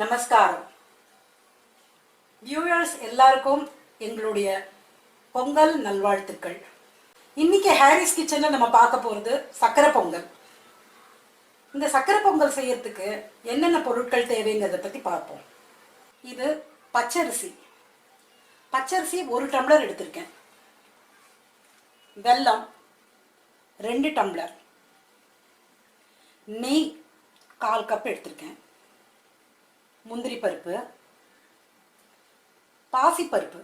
நமஸ்காரம். வியூவர்ஸ் எல்லாருக்கும் எங்களுடைய பொங்கல் நல்வாழ்த்துக்கள். இன்னைக்கு ஹாரிஸ் கிச்சனில் நம்ம பார்க்க போகிறது சக்கரை பொங்கல். இந்த சக்கரை பொங்கல் செய்யறதுக்கு என்னென்ன பொருட்கள் தேவைங்கிறத பற்றி பார்ப்போம். இது பச்சரிசி. பச்சரிசி ஒரு டம்ளர் எடுத்திருக்கேன். வெல்லம் ரெண்டு டம்ளர். நெய் கால் கப் எடுத்திருக்கேன். முந்திரி பருப்பு பாசிப்பருப்பு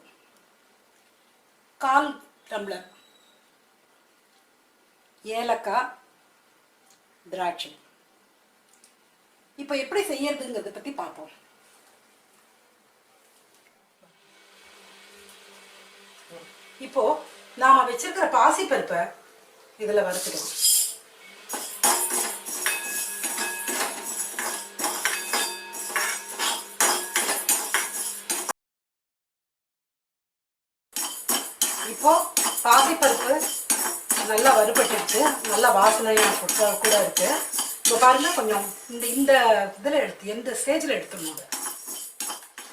கால் டம்ளர் ஏலக்காய் திராட்சை. இப்போ எப்படி செய்யறதுங்கிறத பற்றி பார்ப்போம். இப்போ நாம வச்சிருக்கிற பாசிப்பருப்பை இதில் வறுத்துக்கலாம். இப்போ பாசிப்பருப்பு நல்லா வறுபட்டுருச்சு. நல்லா வாசனையாக கூட- கூட இருக்கு. இப்போ பாருங்க கொஞ்சம் இந்த இந்த இதில் எடுத்து எந்த ஸ்டேஜில் எடுத்துடணும்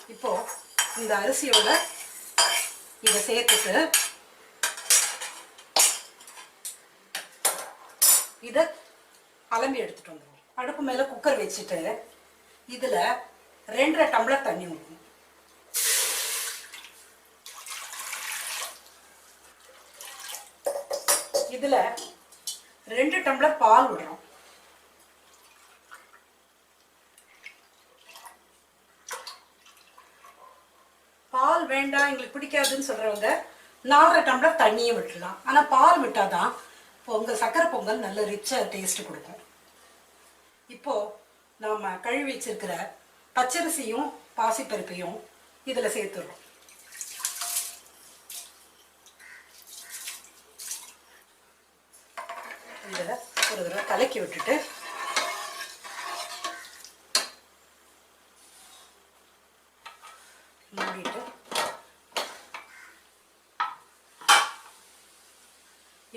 இப்போது இப்போ இந்த அரிசியோட இதை சேர்த்துட்டு இதை அலம்பி எடுத்துகிட்டு வந்துடுவோம். அடுப்பு மேலே குக்கர் வச்சுட்டு இதில் ரெண்டரை டம்ளர் தண்ணி ஊற்றணும் இதில் ரெண்டு டம்ளர் பால் விடுறோம் பால் வேண்டாம் எங்களுக்கு பிடிக்காதுன்னு சொல்றவங்க நாலரை டம்ளர் தண்ணியும் விட்டுடலாம். ஆனால் பால் விட்டாதான் பொங்கல் சக்கரை பொங்கல் நல்ல ரிச்சாக டேஸ்ட் கொடுக்கும். இப்போ நாம கழுவி வச்சிருக்கிற பச்சரிசியும் பாசிப்பருப்பையும் இதில் சேர்த்துடுறோம். இதில் ஒரு தடவை கலக்கி விட்டுட்டு மூடிட்டு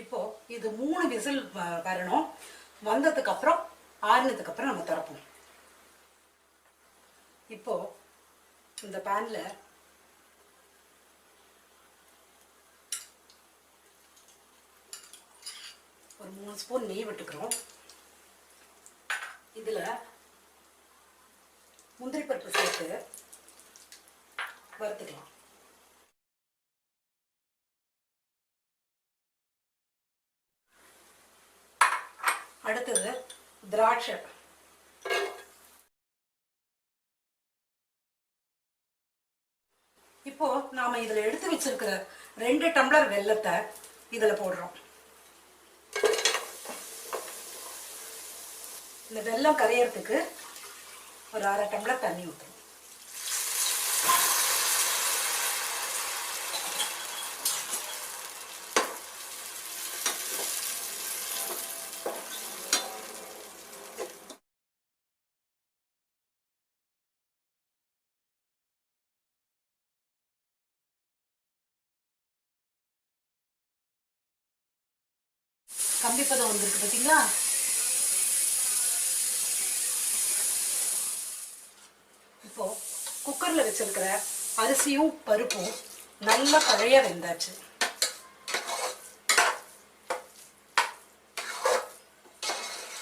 இப்போ இது மூணு விசில் வரணும். வந்ததுக்கு அப்புறம் ஆறினதுக்கு அப்புறம் நம்ம திறப்போம். இப்போ இந்த பேனில் மூணு ஸ்பூன் நெய் விட்டுக்கிறோம். இதில் முந்திரி பருப்பு சேர்த்து வறுத்துக்கலாம். அடுத்தது திராட்சை. இப்போ நாம இதுல எடுத்து வச்சிருக்கிற ரெண்டு டம்ளர் வெல்லத்தை இதுல போடுறோம். இந்த வெல்லம் கரையிறதுக்கு ஒரு அரை டம்ளர் தண்ணி ஊற்றணும் கம்பிப்பதம் வந்திருக்கு பார்த்தீங்களா இப்போ குக்கரில் வச்சிருக்கிற அரிசியும் பருப்பும் நல்லா பழைய வெந்தாச்சு.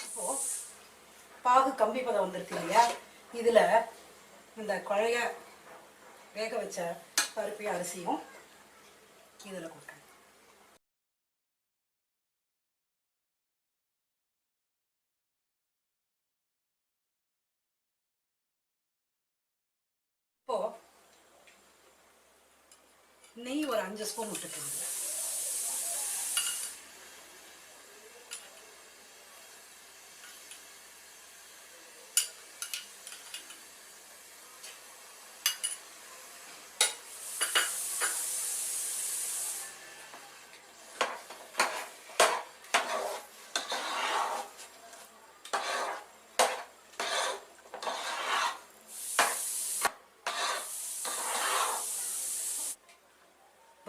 இப்போ பாகு கம்பி பதம் வந்திருக்கு இல்லையா? இதில் இந்த குழைய வேக வச்ச பருப்பையும் அரிசியும் இதில் கொடுக்குறேன். நெய் ஒரு அஞ்சு ஸ்பூன் விட்டுக்கோங்க.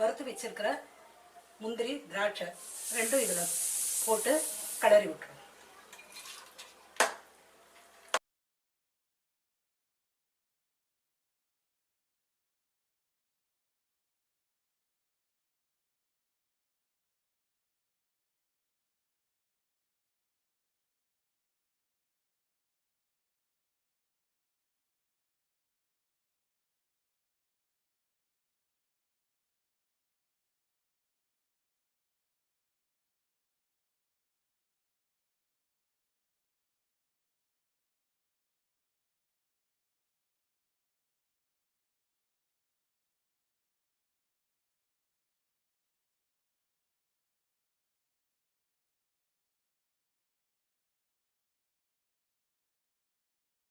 வறுத்து வச்சிருக்கிற முந்திரி திராட்சை ரெண்டும் இதில் போட்டு கிளறி விட்டுரும்